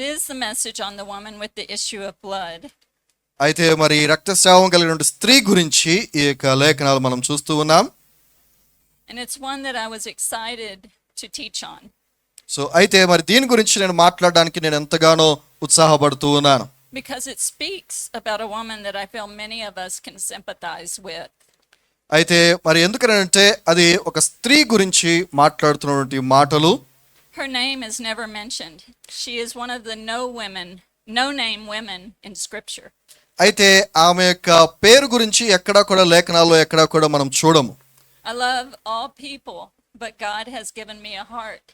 It is the message on the woman with the issue of blood. అయితే మరి రక్తస్రావం కలిగిన స్త్రీ గురించి ఈ యొక్క లేఖనాలు మనం చూస్తూ ఉన్నాం And it's one that I was excited to teach on. So అయితే మరి దీని గురించి నేను మాట్లాడడానికి నేను ఎంతగానో ఉత్సాహపడుతూ ఉన్నాను because it speaks about a woman that I feel many of us can sympathize with. అయితే మరి ఎందుకనంటే అది ఒక స్త్రీ గురించి మాట్లాడుతున్నటువంటి మాటలు Her name is never mentioned. She is one of the no women, no name women in scripture. అయితే ఆమె యొక్క పేరు గురించి ఎక్కడా కూడా లేఖనాల్లో ఎక్కడా కూడా మనం చూడము I love all people, but God has given me a heart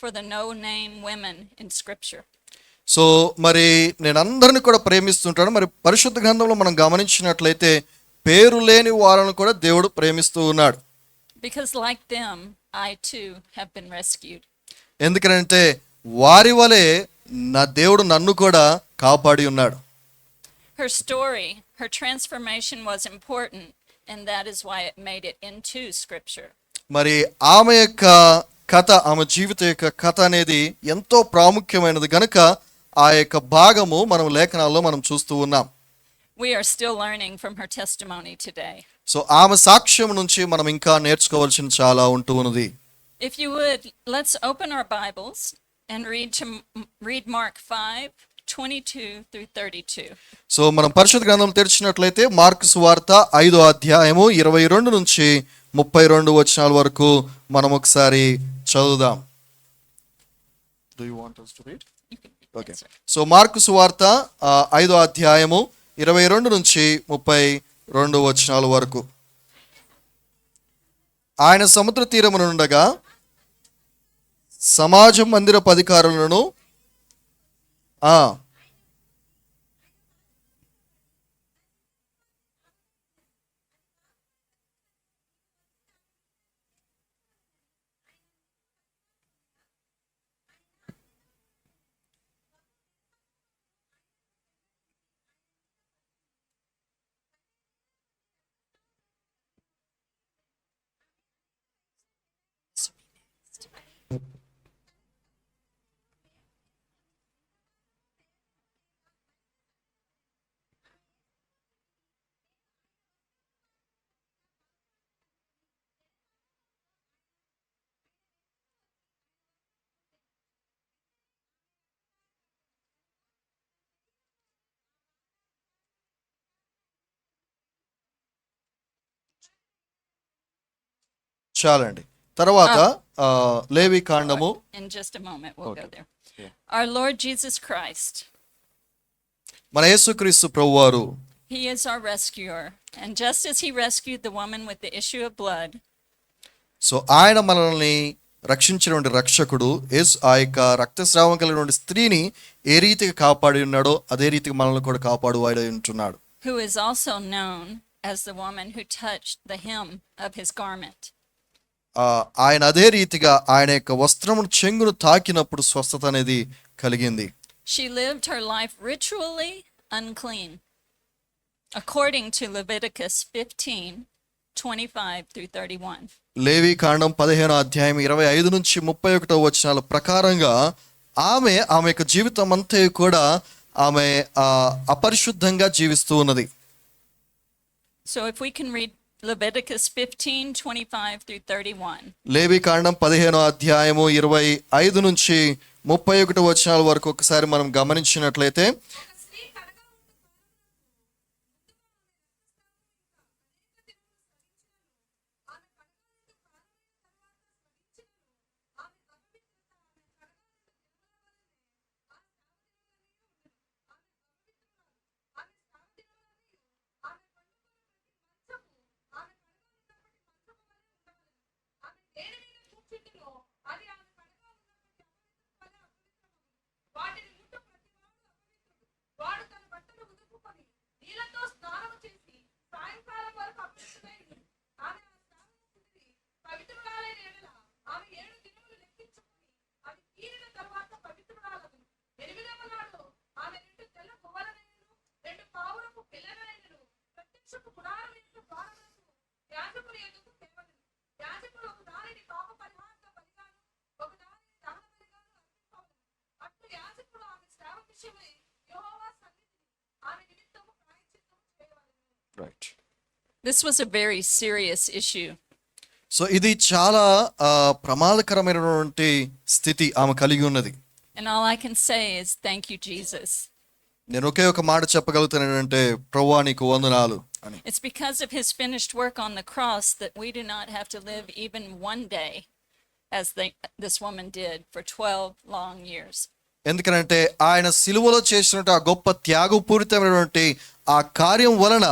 for the no name women in scripture. So మరి నేను అందరిని కూడా ప్రేమిస్తుంటాను మరి పరిశుద్ధ గ్రంథంలో మనం గమనించినట్లయితే పేరు లేని వారిని కూడా దేవుడు ప్రేమిస్తూ ఉన్నాడు Because like them, I too have been rescued. ఎందుకనంటే వారి వలె నా దేవుడు నన్ను కూడా కాపాడి ఉన్నాడు Her story, her transformation was important, and that is why it made it into scripture. మరి ఆమె యొక్క కథ ఆమె జీవిత యొక్క కథ అనేది ఎంతో ప్రాముఖ్యమైనది గనుక ఆ యొక్క భాగము మనం లేఖనాల్లో మనం చూస్తూ ఉన్నాం We are still learning from her testimony today. So ఆమె సాక్ష్యం నుంచి మనం ఇంకా నేర్చుకోవాల్సిన చాలా ఉంటూ ఉన్నది If you would, let's open our Bibles and read to read Mark 5, 22 through 32. So మనం పరిశుద్ధ గ్రంథం తెరిచినట్లయితే మార్కు సువార్త ఐదో అధ్యాయము ఇరవై రెండు నుంచి ముప్పై రెండు వచనాల వరకు మనం ఒకసారి చదువుదాం You read okay. So Mark సువార్త ఐదో అధ్యాయము ఇరవై రెండు నుంచి ముప్పై రెండు వచనాల వరకు ఆయన సముద్ర తీరమునుండగా సమాజ మందిరపు అధికారులను చాలండి తర్వాత లేవి కాండము In just a moment, we'll go there. Yeah. Our Lord Jesus Christ, మన యేసుక్రీస్తు ప్రభువారు He is our rescuer. And just as He rescued the woman with the issue of blood, so ఆయన మనల్ని రక్షించినటువంటి రక్షకుడు యేసు ఆ యొక్క రక్తస్రావం కలిగినటువంటి స్త్రీని ఏ రీతిగా కాపాడి ఉన్నాడో అదే రీతిగా మనల్ని కూడా కాపాడువాడై ఉంటున్నాడు who is also known as the woman who touched the hem of His garment. ఆయన అదే రీతిగా ఆయన యొక్క వస్త్రమును చెంగును తాకినప్పుడు స్వస్థత అనేది కలిగింది She lived her life ritually unclean, according to Leviticus 15 25 through 31. లేవి కాండం పదిహేనో అధ్యాయం ఇరవై ఐదు నుంచి ముప్పై ఒకటో వచనాల ప్రకారంగా ఆమె ఆమె యొక్క జీవితం అంతా కూడా ఆమె అపరిశుద్ధంగా జీవిస్తూ ఉన్నది So if we can read Leviticus 15 25 through 31. లేవి కాండం పదిహేనో అధ్యాయము ఇరవై ఐదు నుంచి ముప్పై ఒకటి వచనాల వరకు ఒకసారి మనం గమనించినట్లయితే Right. This was a very serious issue. So ఇది చాలా ప్రమాదకరమైనటువంటి స్థితి ఆమె కలిగి ఉన్నది And all I can say is thank you Jesus. నేను ఒకే ఒక మాట చెప్పగలుగుతాను ఏంటంటే ప్రవ్వా నీకు వందనాలు అని It's because of his finished work on the cross that we do not have to live even one day as they, this woman did for 12 long years. ఎందుకనంటే ఆయన సిలువలో చేసినట్టు ఆ గొప్ప త్యాగపూరితమైనటువంటి ఆ కార్యం వలన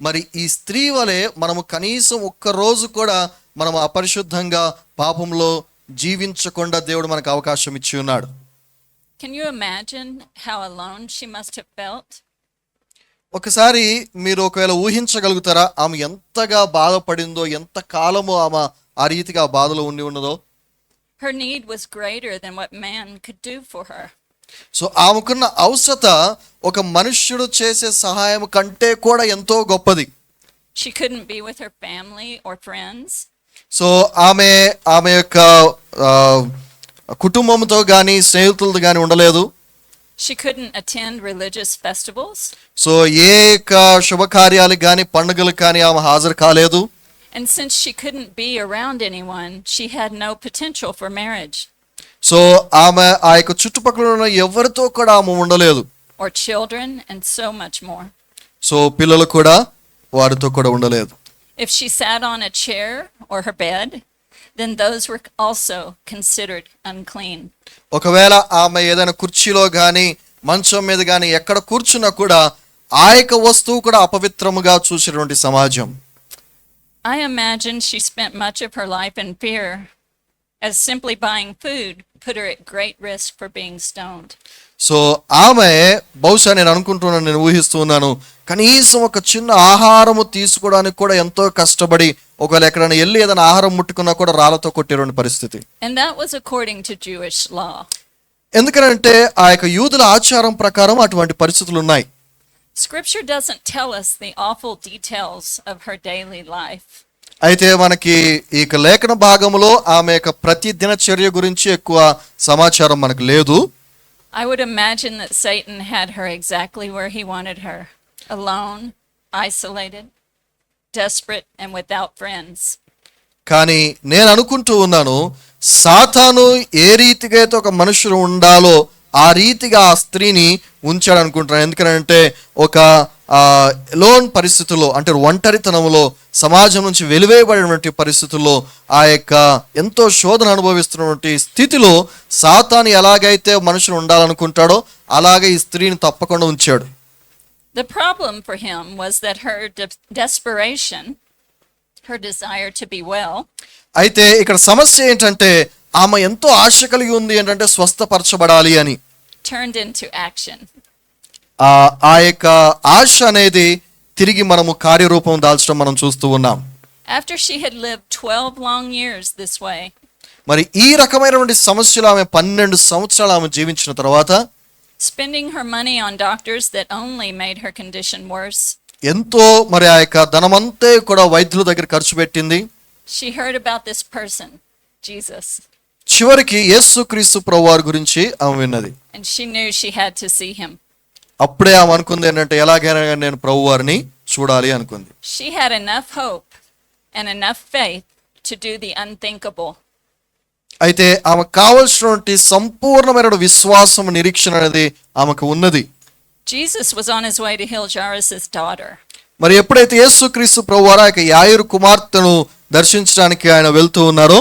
మరి ఈ స్త్రీ వలె మనము కనీసం ఒక్క రోజు కూడా మనం అపరిశుద్ధంగా పాపంలో జీవించకుండా దేవుడు మనకు అవకాశం ఇచ్చి ఉన్నాడు Can you imagine how alone she must have felt? ఒకసారి మీరు ఒకవేళ ఊహించగలుగుతారా ఆమె ఎంతగా బాధపడిందో ఎంత కాలము ఆమె ఆ రీతిగా బాధలో ఉండి ఉన్నదో Her need was greater than what man could do for her. So ఆమెకున్న అవసరత ఒక మనుష్యుడు చేసే సహాయం కంటే కూడా ఎంతో గొప్పది She couldn't be with her family or friends. So ఆమె ఆమె యొక్క కుటుంబంతో కానీ స్నేహితులతో కానీ ఉండలేదు She couldn't attend religious festivals. So ఏ యొక్క శుభకార్యాలకు కానీ పండుగలకు కానీ ఆమె హాజరు కాలేదు And since she couldn't be around anyone, she had no potential for marriage so ఆమె ఆ యొక్క చుట్టుపక్కల ఉన్న ఎవరితో కూడా ఆమె ఉండలేదు or children and so much more. So పిల్లలు కూడా వారితో కూడా ఉండలేదు If she sat on a chair or her bed, then those were also considered unclean. ఒకవేళ ఆమె ఏదైనా కుర్చీలో కానీ మంచం మీద కానీ ఎక్కడ కూర్చున్నా కూడా ఆ యొక్క వస్తువు కూడా అపవిత్రముగా చూసినటువంటి సమాజం I imagine she spent much of her life in fear, as simply buying food put her at great risk for being stoned. So ఆమె బహుశా నేను అనుకుంటున్నాను నేను ఊహిస్తూ ఉన్నాను కనీసం ఒక చిన్న ఆహారము తీసుకోవడానికి కూడా ఎంతో కష్టపడి ఒకవేళ ఎక్కడైనా వెళ్ళి ఏదైనా ఆహారం ముట్టుకున్నా కూడా రాళ్ళతో కొట్టేటువంటి పరిస్థితి And that was according to Jewish law. ఎందుకనంటే ఆ యొక్క యూదుల ఆచారం ప్రకారం అటువంటి పరిస్థితులు ఉన్నాయి Scripture doesn't tell us the awful details of her daily life. అయితే మనకి ఈ యొక్క లేఖన భాగంలో ఆమె యొక్క ప్రతి దినచర్య గురించి ఎక్కువ సమాచారం మనకు లేదు I would imagine that Satan had her exactly where he wanted her alone, isolated, desperate, and without friends. కానీ నేను అనుకుంటూ ఉన్నాను సాతాను ఏ రీతిగా అయితే ఒక మనుషులు ఉండాలో ఆ రీతిగా ఆ స్త్రీని ఉంచాడు అనుకుంటున్నాను ఎందుకంటే ఒక లోన్ పరిస్థితుల్లో అంటే ఒంటరితనంలో సమాజం నుంచి వెలివేయబడినటువంటి పరిస్థితుల్లో ఆ యొక్క ఎంతో శోధన అనుభవిస్తున్నటువంటి స్థితిలో సాతాను ఎలాగైతే మనుషులు ఉండాలనుకుంటాడో అలాగే ఈ స్త్రీని తప్పకుండా ఉంచాడు The problem for him was that her de- desperation, her desire to be well, అయితే ఇక్కడ సమస్య ఏంటంటే ఆమె ఎంతో ఆశ కలిగి ఉంది ఏంటంటే స్వస్థపరచబడాలి అని turned into action. ఆ ఆ యొక్క ఆశ అనేది తిరిగి మనము కార్యరూపం దాల్చడం మనం చూస్తూ ఉన్నాం After she had lived 12 long years this way, మరి ఈ రకమైనటువంటి సమస్యలు ఆమె పన్నెండు సంవత్సరాలు ఆమె జీవించిన తర్వాత spending her money on doctors that only made her condition worse, ఎంతో మరి ఆ యొక్క ధనమంతే కూడా వైద్యుల దగ్గర ఖర్చు పెట్టింది she heard about this person, Jesus, చివరికి యేసుక్రీస్తు ప్రభువారి గురించి ఆమె విన్నది and she knew she had to see him. అప్పుడే ఆమె అనుకుంది ఏంటంటే ఎలాగైనా కానీ నేను ప్రభువారిని చూడాలి అనుకుంది She had enough hope and enough faith to do the unthinkable. అయితే ఆమె కావలసినటువంటి సంపూర్ణమైన విశ్వాసం నిరీక్షణ అనేది ఆమెకు ఉన్నది Jesus was on his way to heal daughter. మరి ఎప్పుడైతే యేసుక్రీస్తు ప్రభువారు ఆ యొక్క యాయురు కుమార్తెను దర్శించడానికి ఆయన వెళ్తూ ఉన్నారో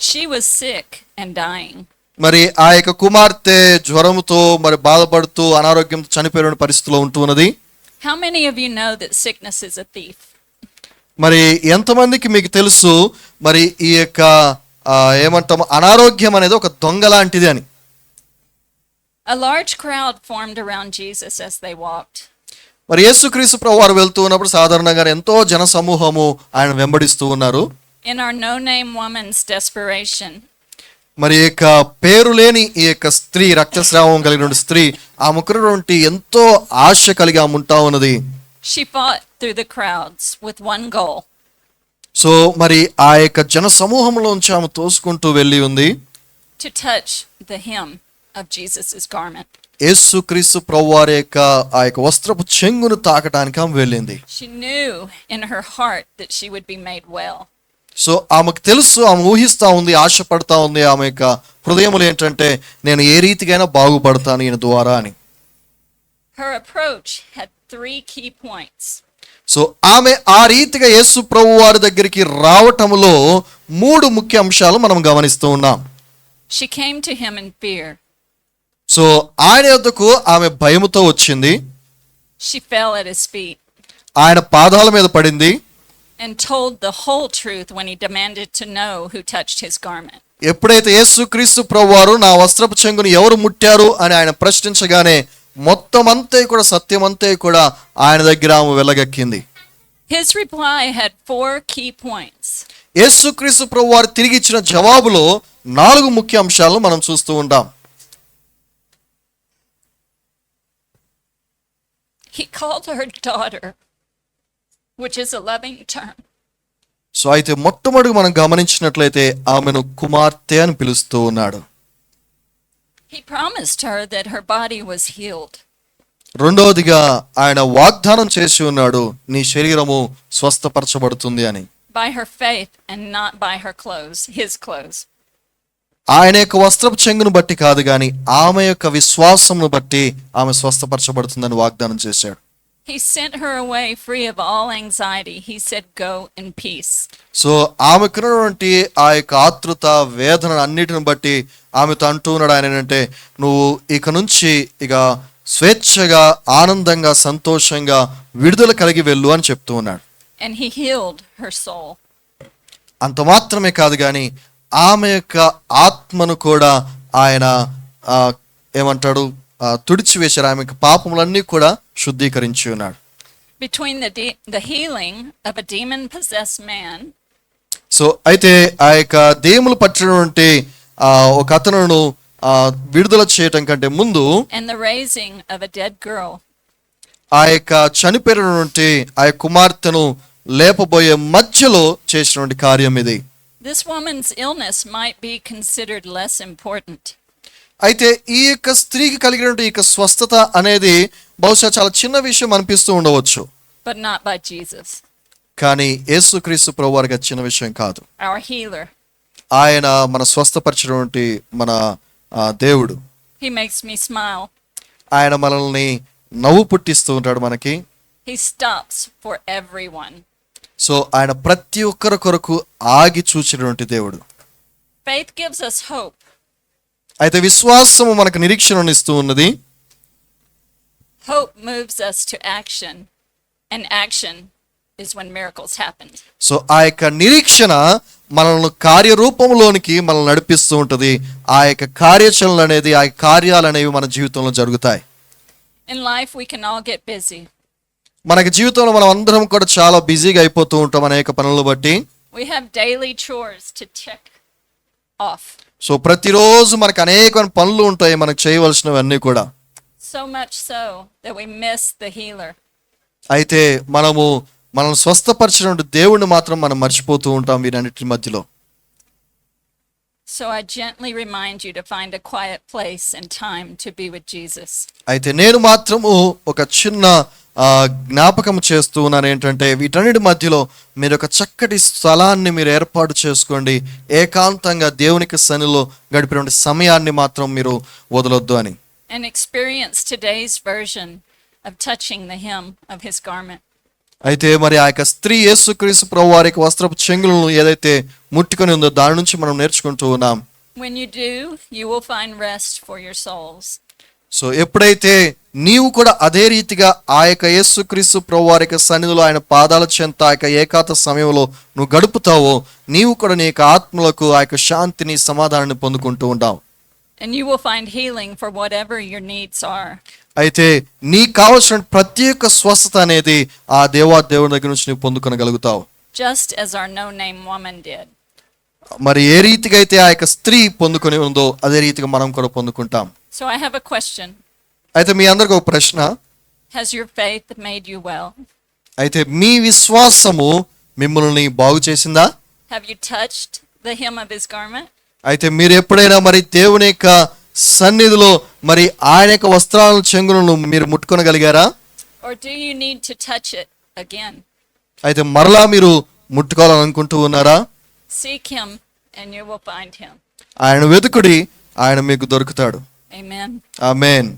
She was sick and dying. మరి ఆ యొక్క కుమార్తె జ్వరముతో మరి బాధపడుతూ అనారోగ్యంతో చనిపోయిన పరిస్థితిలో ఉంటూ ఉన్నది How many of you know that sickness is a thief? మరి ఎంతమందికి మీకు తెలుసు మరి ఈ యొక్క ఆ, ఏమంటాం అనారోగ్యం అనేది ఒక దొంగ లాంటిది అని. A large crowd formed around Jesus as they walked. మరి యేసుక్రీస్తు ప్రభు వారు వెళ్తూ ఉన్నప్పుడు సాధారణంగా ఎంతో జన సమూహము ఆయన వెంబడిస్తూ ఉన్నారు. In our no name woman's desperation, మరి యొక్క పేరు లేని ఈ యొక్క స్త్రీ రక్తస్రావం కలిగిన స్త్రీ ఆమెకున్నటువంటి ఎంతో ఆశ కలిగి ఆమె ఉంటా ఉన్నది. She fought through the crowds with one goal so మరి ఆ యొక్క జన సమూహంలోంచి ఆమె తోసుకుంటూ వెళ్ళి ఉంది to touch the hem of Jesus' garment. యేసుక్రీస్తు ప్రభువారి యొక్క ఆ యొక్క వస్త్రపు చెంగును తాకటానికి ఆమె వెళ్ళింది She knew in her heart that she would be made well. So ఆమెకు తెలుసు ఆమె ఊహిస్తా ఉంది ఆశపడతా ఉంది ఆమె యొక్క హృదయములు ఏంటంటే నేను ఏ రీతికైనా బాగుపడతాను ఈయన ద్వారా అని Her approach had three key points. So ఆమె ఆ రీతిగా యేసు ప్రభు వారి దగ్గరికి రావటంలో మూడు ముఖ్య అంశాలు మనం గమనిస్తూ ఉన్నాం She came to him in fear. So ఆయన యొద్దకు ఆమె భయముతో వచ్చింది She fell at his feet ఆయన పాదాల మీద పడింది and told the whole truth when he demanded to know who touched his garment. ఎప్పుడైతే యేసుక్రీస్తు ప్రభువారు నా వస్త్రపు చెంగును ఎవరు ముట్టారు అని ఆయన ప్రశ్నించగానే మొత్తం అంతే కూడా సత్యం అంతే కూడా ఆయన దగ్గర ఆమె వెళ్ళగక్కింది His reply had four key points. యేసుక్రీస్తు ప్రభువారు తిరిగి ఇచ్చిన జవాబులో నాలుగు ముఖ్య అంశాలను మనం చూస్తూ ఉంటాం He called her daughter, which is a loving term. So అయితే మొట్టమొదటి మనం గమనించినట్లయితే ఆమెను కుమార్తె అని పిలుస్తూ ఉన్నాడు He promised her that her body was healed. రెండవదిగా ఆయన వాగ్దానం చేసి ఉన్నాడు నీ శరీరము స్వస్థపరచబడుతుంది అని by her faith and not by her clothes, his clothes. ఆయన యొక్క వస్త్రపు చెంగును బట్టి కాదు కానీ ఆమె యొక్క విశ్వాసమును బట్టి ఆమె స్వస్థపరచబడుతుందని వాగ్దానం చేశాడు He sent her away free of all anxiety. He said, Go in peace. So ఆమెకున్నటువంటి ఆ యొక్క ఆతృత వేదన అన్నిటిని బట్టి ఆమెతో అంటూ ఉన్నాడు ఆయన ఏంటంటే నువ్వు ఇక నుంచి ఇక స్వేచ్ఛగా ఆనందంగా సంతోషంగా విడుదల కలిగి వెళ్ళు అని చెప్తూ ఉన్నాడు And he healed her soul. అంత మాత్రమే కాదు కానీ ఆమె యొక్క ఆత్మను కూడా ఆయన ఆ, ఏమంటాడు తుడిచివేశారు. ఆమెకు పాపములన్నీ కూడా శుద్ధీకరించి ఉన్నాడు. Between the healing of a demon possess man so అయితే ఆ యొక్క దేములు పట్టినటువంటి ఒక అతను విడుదల చేయడం కంటే ముందు ఆ యొక్క చనిపోయినటువంటి ఆ కుమార్తెను లేపబోయే మధ్యలో చేసినటువంటి కార్యం ఇది. This woman's illness might be considered less important. అయితే ఈ యొక్క స్త్రీకి కలిగినటువంటి ఈ యొక్క స్వస్థత అనేది బహుశా చాలా చిన్న విషయం అనిపిస్తూ ఉండవచ్చు But not by Jesus, కానీ యేసుక్రీస్తు ప్రభు వారికి అది చిన్న విషయం కాదు our healer. ఆయన మన స్వస్థపరిచినటువంటి మన ఆ, దేవుడు He makes me smile. ఆయన మనల్ని నవ్వు పుట్టిస్తూ ఉంటాడు మనకి He stops for everyone. So ఆయన ప్రతి ఒక్కరి కొరకు ఆగి చూచినటువంటి దేవుడు Faith gives us hope. అయితే విశ్వాసము మనకు నిరీక్షణనిస్తూ ఉన్నది Hope moves us to action, and action is when miracles happen. So ఆ యొక్క నిరీక్షణ మనల్ని కార్యరూపంలోనికి మనల్ని నడిపిస్తూ ఉంటుంది ఆ యొక్క కార్యాచరణ అనేది ఆ కార్యాలు అనేవి మన జీవితంలో జరుగుతాయి In life, we can all get busy. మనకి జీవితంలో మనం అందరం కూడా చాలా బిజీగా అయిపోతూ ఉంటాం అనేక పనులను బట్టి We have daily chores to check off. So ప్రతిరోజు మనకు అనేక పనులు ఉంటాయి మనకు చేయవలసినవన్నీ కూడా So much so that we miss the healer. అయితే మనము మనం స్వస్థపరిచినటువంటి దేవుణ్ణి మాత్రం మనం మర్చిపోతూ ఉంటాం వీరన్నిటి మధ్యలో So I gently remind you to find a quiet place and time to be with Jesus. అయితే నేను మాత్రము ఒక చిన్న జ్ఞాపకం చేస్తూ ఉన్నాను ఏంటంటే వీటన్నిటి మధ్యలో మీరు ఒక చక్కటి స్థలాన్ని మీరు ఏర్పాటు చేసుకోండి ఏకాంతంగా దేవునికి సన్నిలో గడిపినటువంటి సమయాన్ని మాత్రం మీరు వదలొద్దు అని And experience today's version of touching the hem of his garment. అయితే మరి ఆ యొక్క స్త్రీ యేసుక్రీస్తు ప్రభు వారి యొక్క వస్త్రపు చెంగులను ఏదైతే ముట్టుకొని ఉందో దాని నుంచి మనం నేర్చుకుంటూ ఉన్నాం When you do, you will find rest for your souls. So ఎప్పుడైతే నీవు కూడా అదే రీతిగా ఆ యొక్క యేసుక్రీస్తు ప్రభు వారి యొక్క సన్నిధిలో ఆయన పాదాల చెంత ఆ యొక్క ఏకాంత సమయంలో నువ్వు గడుపుతావో నీవు కూడా నీ యొక్క ఆత్మలకు ఆ యొక్క శాంతిని సమాధానాన్ని పొందుకుంటూ ఉంటావు And you will find healing for whatever your needs are. అయితే నీకు కావలసిన ప్రత్యేక స్వస్థత అనేది ఆ దేవా దేవుని దగ్గర నుంచి నువ్వు పొందుకొనగలుగుతావు just as our no name woman did. మరి ఏ రీతిగా అయితే ఆ యొక్క స్త్రీ పొందుకొని ఉందో అదే రీతిగా మనం కూడా పొందుకుంటాం So I have a question అయితే మీ అందరికి ఒక ప్రశ్న Has your faith made you well? అయితే మీ విశ్వాసము మిమ్మల్ని బాగు చేసిందా Have you touched the hem of his garment? అయితే మీరు ఎప్పుడైనా మరి దేవుని యొక్క సన్నిధిలో మరి ఆయన యొక్క వస్త్రాల చెంగులను మీరు ముట్టుకొనగలిగారా Or do you need to touch it again? అయితే మరలా మీరు ముట్టుకోవాలనుకుంటూ ఉన్నారా Seek him and you will find him. ఆయన వెతుకుడి ఆయన మీకు దొరుకుతాడు Amen. ఆమెన్